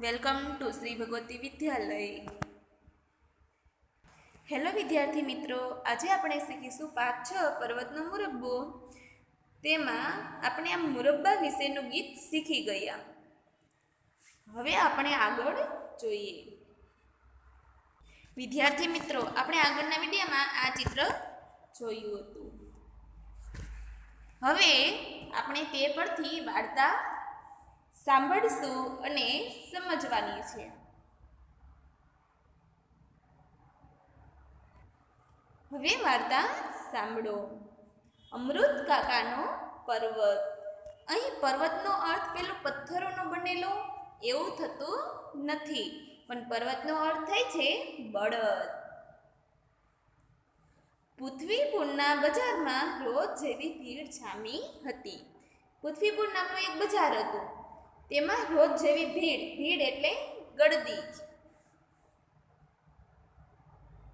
Welcome to Shri Bhagwati Vidyalaya. Hello વિદ્યાર્થી મિત્રો, આજે આપણે શીખીશું પાઠ છ, પર્વતનો મુરબ્બો. તેમાં આપણે આ મુરબ્બા વિશેનું ગીત શીખી ગયા. હવે આપણે આગળ જોઈએ. વિદ્યાર્થી મિત્રો, આપણે આગળના વિડીયોમાં આ ચિત્ર જોયું હતું. હવે આપણે તે પરથી વાર્તા સાંભળશું અને સમજવાની છે. હવે વાર્તા સાંભળો. અમૃત કાકાનો પર્વત. અહીં પર્વતનો અર્થ પેલો પથ્થરોનો બનેલો એવું થતું નથી, પણ પર્વતનો અર્થ થાય છે બળદ. પૃથ્વીપુરના બજારમાં રોજ જેવી ભીડ જામી હતી. પૃથ્વીપુર નામનું એક બજાર હતું. તેમાં રોજ જેવી ભીડ ભીડ એટલે ગળદી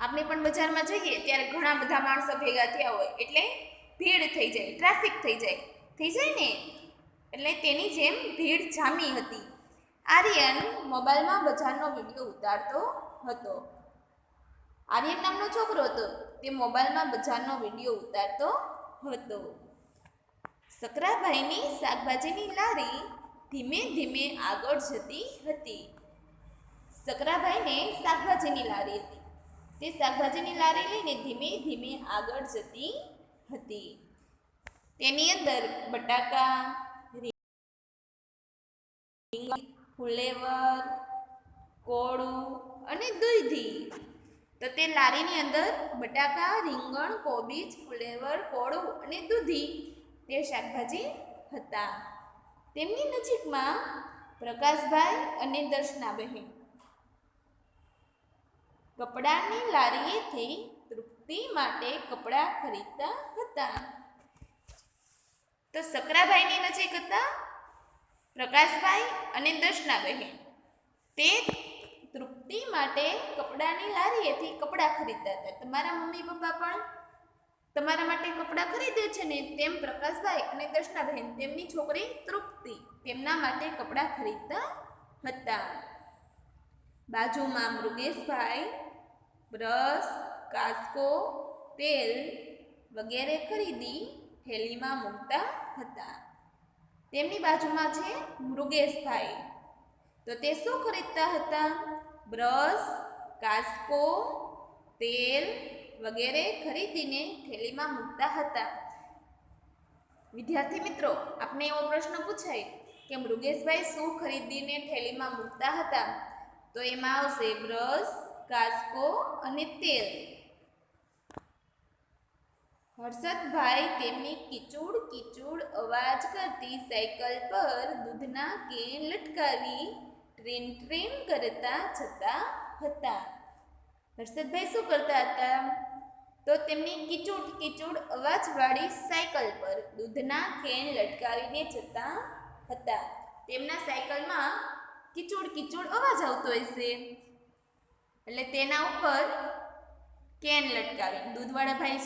આપણે પણ બજારમાં જઈએ ત્યારે ઘણા બધા માણસો ભેગા થયા હોય, એટલે ભીડ થઈ જાય, ટ્રાફિક થઈ જાય. થઈ જાય ને? એટલે તેની જેમ ભીડ જામી હતી. આર્યન મોબાઈલમાં બજારનો વીડિયો ઉતારતો હતો. આર્યન નામનો છોકરો હતો, તે મોબાઈલમાં બજારનો વીડિયો ઉતારતો હતો. સકરાભાઈની શાકભાજીની લારી ધીમે ધીમે આગળ જતી હતી. સકરાભાઈને શાકભાજીની લારી હતી. તે શાકભાજીની લારી લઈને ધીમે ધીમે આગળ જતી હતી. તેની અંદર બટાકા ફુલેવર, કોળું અને દૂધી. તો તે લારીની અંદર બટાકા, રીંગણ, કોબીજ, ફુલેવર, કોળું અને દૂધી તે શાકભાજી હતા. તેમની નજીકમાં પ્રકાશભાઈ અને દર્શનાબહેન કપડાની લારીએથી તૃપ્તિ માટે કપડાં ખરીદતા હતા. તો સકરાભાઈની નજીક હતા પ્રકાશભાઈ અને દર્શનાબહેન તે તૃપ્તિ માટે કપડાની લારીએથી કપડાં ખરીદતા હતા. તમારા મમ્મી પપ્પા પણ તમારા માટે કપડાં ખરીદે છે ને તેમ પ્રકાશભાઈ અને દર્શનાબહેન તેમની છોકરી તૃપ્તિ તેમના માટે કપડાં ખરીદતા હતા. બાજુમાં મૃગેશભાઈ, બ્રશ કાસ્કો તેલ વગેરે ખરીદી થેલીમાં મૂકતા હતા. તેમની બાજુમાં છે મૃગેશભાઈ. તો તે શું ખરીદતા હતા? બ્રશ કાસ્કો તેલ વગેરે ખરીદીને થેલીમાં મૂકતા હતા. વિદ્યાર્થી મિત્રો, આપને એવો પ્રશ્ન પૂછાય કે મૃગેશભાઈ શું ખરીદીને થેલીમાં મૂકતા હતા? તો એમાં આવશે બ્રશ કાસ્કો અને તેલ. હર્ષદભાઈ તેમની કિચુડ કિચુડ અવાજ કરતી સાયકલ પર દૂધના કેન લટકાવી ટ્રેન ટ્રેન કરતા જતા હતા. હર્ષદભાઈ શું કરતા હતા? તો તેમની કિચુડ કિચુડ અવાજવાળી સાયકલ પર દૂધના કેન લટકાવીને જતા હતા. તેમના સાયકલમાં કિચુડ કિચુડ અવાજ આવતો હશે. એટલે તેના ઉપર કેન લટકાવી દૂધવાળા ભાઈ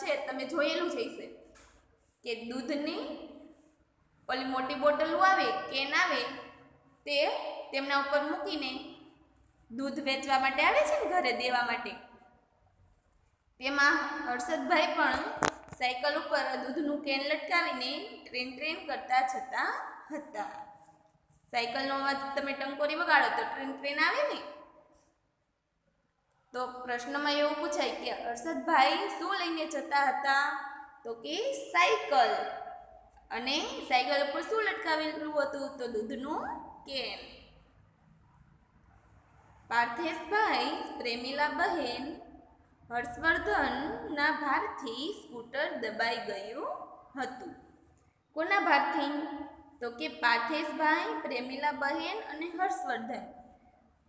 છે, તમે જોયેલું જ હશે કે દૂધની ઓલી મોટી બોટલો આવે, કેન આવે, તે તેમના ઉપર મૂકીને દૂધ વેચવા માટે આવે છે ને ઘરે દેવા માટે? તેમાં હર્ષદભાઈ પણ સાયકલ ઉપર દૂધનું કેન લટકાવીને ટ્રેન ટ્રેન કરતા જતા હતા. સાયકલનો અવાજ તમે ટંકોરી વગાડો તો ટ્રેન ટ્રેન આવે ને? તો પ્રશ્નમાં એવું પૂછાય કે હર્ષદભાઈ શું લઈને જતા હતા? તો કે સાયકલ. અને સાયકલ ઉપર શું લટકાવેલું હતું? તો દૂધનું કેન. પાર્થેશભાઈ, પ્રેમીલા બહેન, હર્ષવર્ધનના ભારથી સ્કૂટર દબાઈ ગયું હતું. કોના ભારથી? તો કે પાર્થેશભાઈ, પ્રેમીલા બહેન અને હર્ષવર્ધન.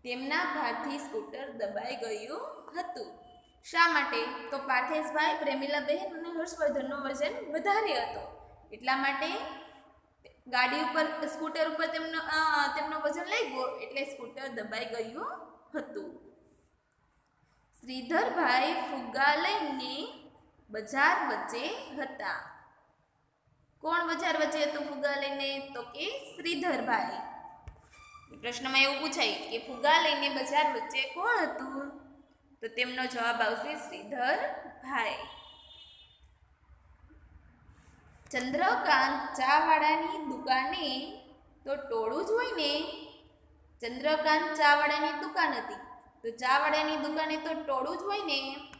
તેમના ભારથી સ્કૂટર દબાઈ ગયું હતું. શા માટે? તો પાર્થેશભાઈ, પ્રેમીલા બહેન અને હર્ષવર્ધનનો વજન વધારે હતો. એટલા માટે ગાડી ઉપર, સ્કૂટર ઉપર તેમનો તેમનો વજન લઈ ગયો એટલે સ્કૂટર દબાઈ ગયું હતું. શ્રીધરભાઈ ફુગ્ગા લઈને બજાર વચ્ચે હતા. કોણ બજાર વચ્ચે હતું ફુગ્ગા લઈને તો કે શ્રીધરભાઈ. પ્રશ્નમાં એવું પૂછાય કે ફુગ્ગા લઈને બજાર વચ્ચે કોણ હતું? તો તેમનો જવાબ આવશે શ્રીધરભાઈ. ચંદ્રકાંત ચાવાળાની દુકાને તો ટોળું જ હોય ને? ચંદ્રકાંત ચાવડાની દુકાન હતી. તો ચાવડાની દુકાને તો ટોળું જ હોય ને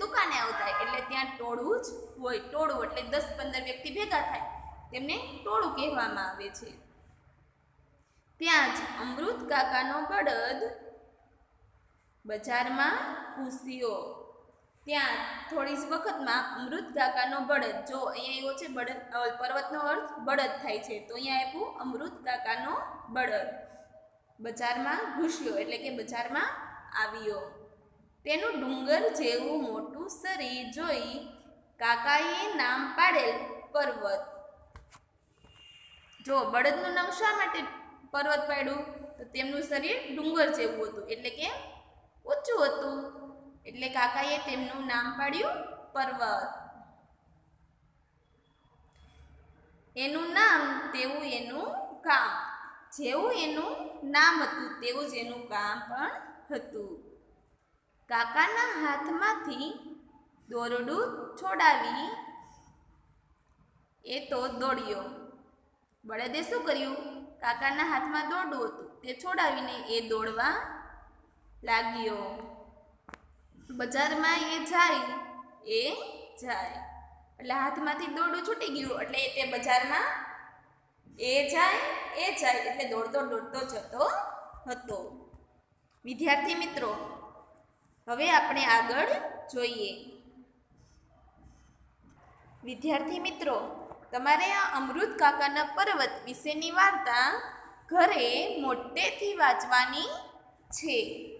દુકાને આવતા? એટલે ત્યાં ટોળું જ હોય, ટોળું એટલે દસ પંદર વ્યક્તિ ભેગા થાય. તેમને ટોળું કહેવામાં આવે છે. ત્યાં જ અમૃત કાકાનો બળદ બજારમાં ઘૂસ્યો. ત્યાં થોડી જ વખતમાં અમૃત કાકાનો બળદ, જો અહીંયા એવો છે બળદ પર્વતનો અર્થ બળદ થાય છે, તો અહીંયા આપ્યું અમૃત કાકાનો બળદ. બજારમાં ઘૂસ્યો, એટલે કે બજારમાં આવ્યો. તેનું ડુંગર જેવું મોટું શરીર જોઈ કાકાએ નામ પાડેલ પર્વત. જો, બળદનું નામ શા માટે પર્વત પાડ્યું? તો તેમનું શરીર ડુંગર જેવું હતું, એટલે કે ઓછું હતું. એટલે કાકાએ તેમનું નામ પાડ્યું પર્વત. એનું નામ તેવું એનું કામ જેવું એનું નામ હતું, તેવું જ એનું કામ પણ હતું. કાકાના હાથમાંથી દોરડું છોડાવી એ તો દોડ્યો. બળદે શું કર્યું? કાકાના હાથમાં દોરડું હતું, તે છોડાવીને એ દોડવા લાગ્યો. બજારમાં એ જાય એ જાય. એટલે હાથમાંથી દોરડું છૂટી ગયું, એટલે તે બજારમાં એ જાય એ જાય. એટલે દોડતો દોડતો જતો હતો. વિદ્યાર્થી મિત્રો, હવે આપણે આગળ જોઈએ. વિદ્યાર્થી મિત્રો, તમારે આ અમૃત કાકાના પર્વત વિશેની વાર્તા ઘરે મોટેથી વાંચવાની છે.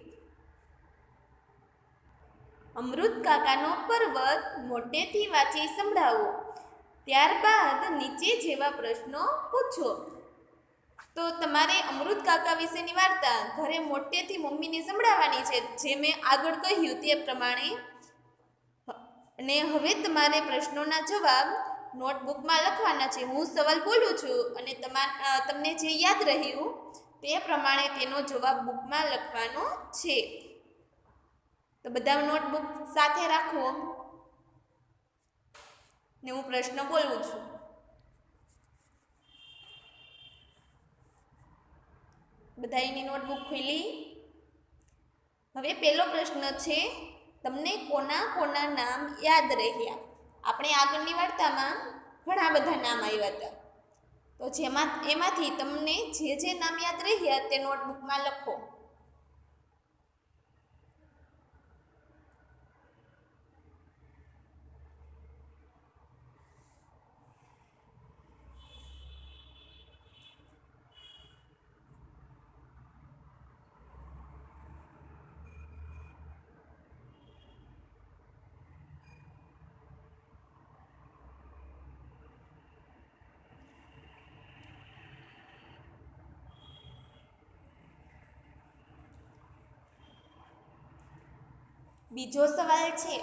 અમૃત કાકાનો પર્વત મોટેથી વાંચી સંભળાવો. ત્યારબાદ નીચે જેવા પ્રશ્નો પૂછો. તો તમારે અમૃત કાકા વિશેની વાર્તા ઘરે મોટેથી મમ્મીને સંભળાવવાની છે, જે મેં આગળ કહ્યું તે પ્રમાણે. અને હવે તમારે પ્રશ્નોના જવાબ નોટબુકમાં લખવાના છે. હું સવાલ બોલું છું અને તમા તમને જે યાદ રહ્યું તે પ્રમાણે તેનો જવાબ બુકમાં લખવાનો છે. તો બધા નોટબુક સાથે રાખો. ને હું પ્રશ્ન બોલું છું. બધા એની નોટબુક ખુલી? હવે પહેલો પ્રશ્ન છે, તમને કોના કોના નામ યાદ રહ્યા? આપણે આગળની વાર્તામાં ઘણા બધા નામ આવ્યા હતા. તો જેમાં, એમાંથી તમને જે જે નામ યાદ રહ્યા તે નોટબુકમાં લખો. બીજો સવાલ છે,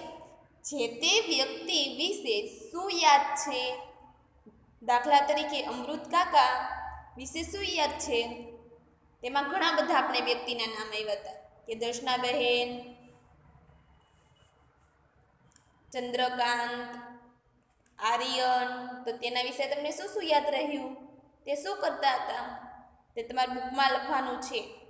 જે તે વ્યક્તિ વિશે શું યાદ છે? દાખલા તરીકે અમૃત કાકા વિશે શું યાદ છે? તેમાં ઘણા બધા આપણે વ્યક્તિના નામ આવ્યા હતા. કે દર્શનાબહેન ચંદ્રકાંત, આર્યન, તો તેના વિશે તમને શું શું યાદ રહ્યું? તે શું કરતા હતા? તે તમારા બુકમાં લખવાનું છે.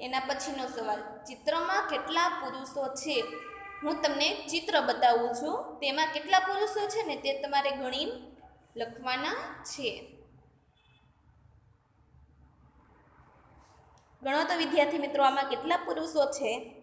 એના પછીનો સવાલ, ચિત્રમાં કેટલા પુરુષો છે? હું તમને ચિત્ર બતાવું છું. તેમાં કેટલા પુરુષો છે ને તે તમારે ગણી લખવાના છે. ગણો તો વિદ્યાર્થી મિત્રો, આમાં કેટલા પુરુષો છે?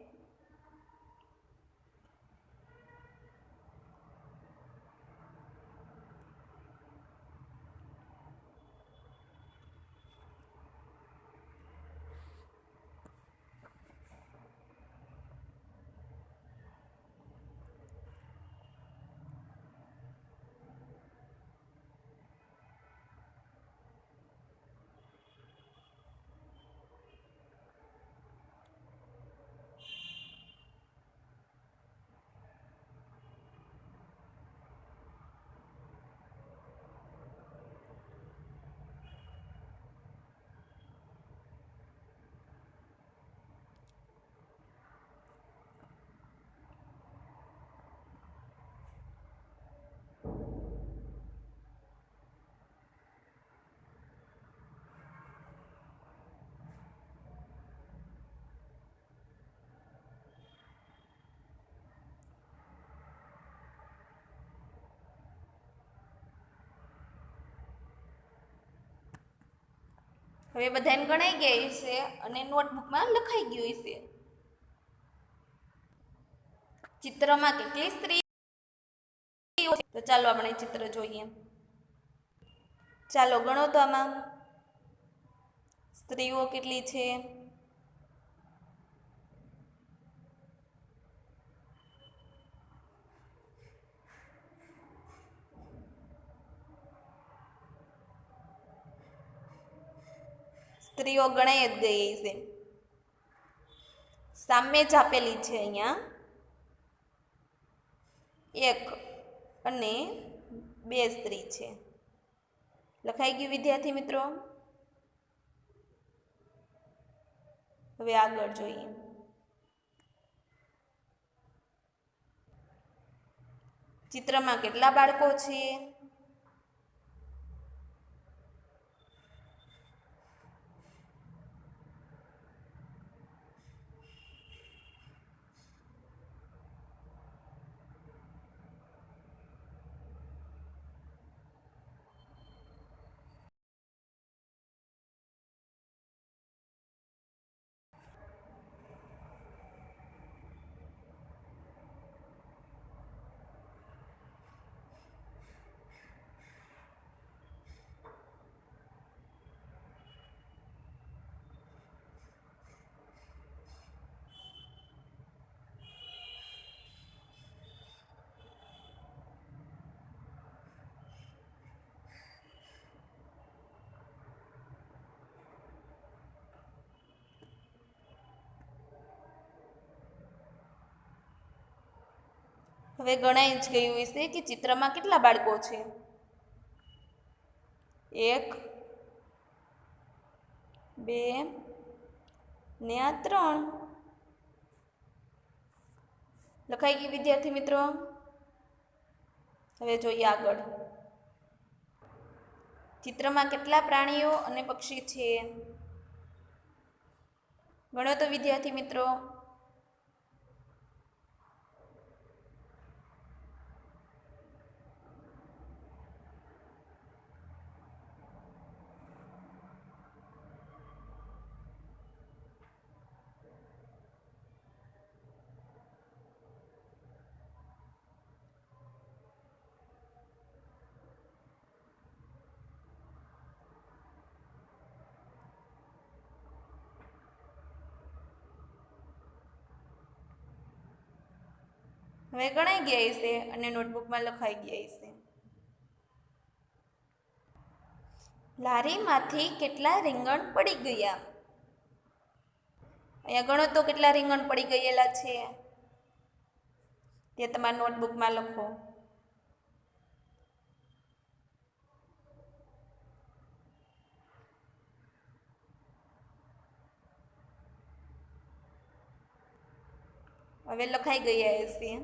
હવે બધાને ગણાઈ ગયા છે અને નોટબુકમાં લખાઈ ગયું છે. ચિત્રમાં કેટલી સ્ત્રી તો ચાલો આપણે ચિત્ર જોઈએ. ચાલો ગણો તો આમાં. સ્ત્રીઓ કેટલી છે? સ્ત્રીઓ ગણાઈ જ ગઈ છે સામે જ આપેલી છે અહીંયા. એક અને બે સ્ત્રી છે. લખાઈ ગયું વિદ્યાર્થી મિત્રો? હવે આગળ જોઈએ. ચિત્રમાં કેટલા બાળકો છે? હવે ગણાઈ જ ગયું હશે કે ચિત્રમાં કેટલા બાળકો છે? એક, બે ને આ ત્રણ. લખાઈ ગઈ વિદ્યાર્થી મિત્રો? હવે જોઈએ આગળ. ચિત્રમાં કેટલા પ્રાણીઓ અને પક્ષી છે? ગણો તો વિદ્યાર્થી મિત્રો. હવે ગણાઈ ગયા હશે અને નોટબુકમાં લખાઈ ગયા હશે. લારીમાંથી કેટલા રીંગણ પડી ગયા? અહીંયા ગણો તો કેટલા રીંગણ પડી ગયેલા છે? તે તમારા નોટબુકમાં લખો. હવે લખાઈ ગયા હશે.